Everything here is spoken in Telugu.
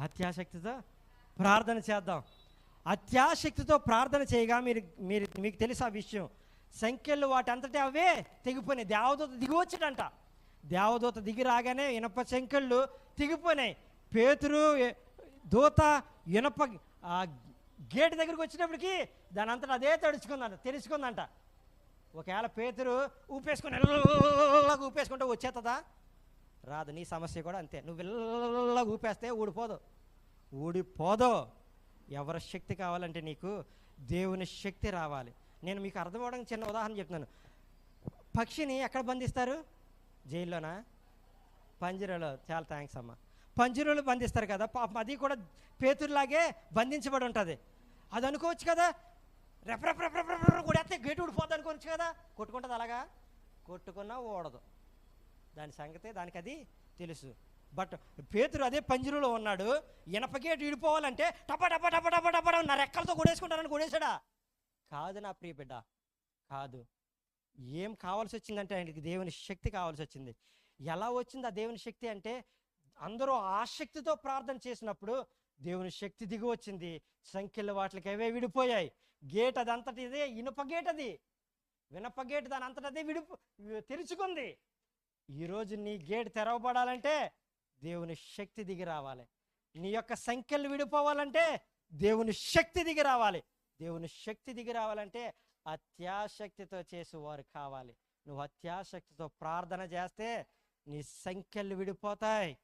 అత్యాశక్తితో ప్రార్థన చేద్దాం. అత్యాశక్తితో ప్రార్థన చేయగా మీరు మీరు మీకు తెలుసు ఆ విషయం. సంఖ్యలు వాటి అంతటి అవే తెగిపోయినాయి. దేవదూత దిగి వచ్చాడంట. దేవదూత దిగి రాగానే ఇనప సంఖ్యలు తెగిపోయినాయి. పేతురు దూత ఇనప ఆ గేట్ దగ్గరికి వచ్చినప్పటికి దాని అంతటా అదే తడుచుకుందంట తెలుసుకుందంట. ఒకవేళ పేతురు ఊపేసుకుని ఊపేసుకుంటే వచ్చేస్తుందా రాదు నీ సమస్య కూడా అంతే. నువ్వు ఎల్లగా ఊపేస్తే ఊడిపోదు. ఊడిపోదు. ఎవరి శక్తి కావాలంటే నీకు దేవుని శక్తి రావాలి. నేను మీకు అర్థం అవడానికి చిన్న ఉదాహరణ చెప్తున్నాను. పక్షిని ఎక్కడ బంధిస్తారు? జైల్లోనా? పంజరలో. చాలా థ్యాంక్స్ అమ్మ. పంజరంలో బంధిస్తారు కదా. పాపం అది కూడా పేతురులాగే బంధించబడి ఉంటుంది. అది అనుకోవచ్చు కదా. రెఫ రెఫ రెఫ కొడేస్తే గేటు ఊడిపోద్ది అనుకోవచ్చు కదా. కొట్టుకుంటుంది అలాగా? కొట్టుకున్నా ఓడదు దాని సంగతే దానికి అది తెలుసు. బట్ పేతురు అదే పంజరులో ఉన్నాడు ఇనప గేటు ఇడిపోవాలంటే టప టప టప టప టప నా రెక్కలతో కొడేసుకుంటానని కొడేశాడా? కాదు నా ప్రియ బిడ్డ కాదు. ఏం కావాల్సి వచ్చిందంటే ఆయనకి దేవుని శక్తి కావాల్సి వచ్చింది. ఎలా వచ్చింది ఆ దేవుని శక్తి అంటే అందరూ ఆసక్తితో ప్రార్థన చేసినప్పుడు దేవుని శక్తి దిగి వచ్చింది. సంఖ్యలు వాటికి అవే విడిపోయాయి. గేట్ అది అంతటిదే ఇనుప గేట్ అది. వినప గేట్ దాని అంతటదే విడిపో తెరుచుకుంది. ఈరోజు నీ గేట్ తెరవబడాలంటే దేవుని శక్తి దిగి రావాలి. నీ యొక్క సంఖ్యలు విడిపోవాలంటే దేవుని శక్తి దిగి రావాలి. దేవుని శక్తి దిగి రావాలంటే అత్యాశక్తితో చేసేవారు కావాలి. నువ్వు అత్యాశక్తితో ప్రార్థన చేస్తే నీ సంఖ్యలు విడిపోతాయి.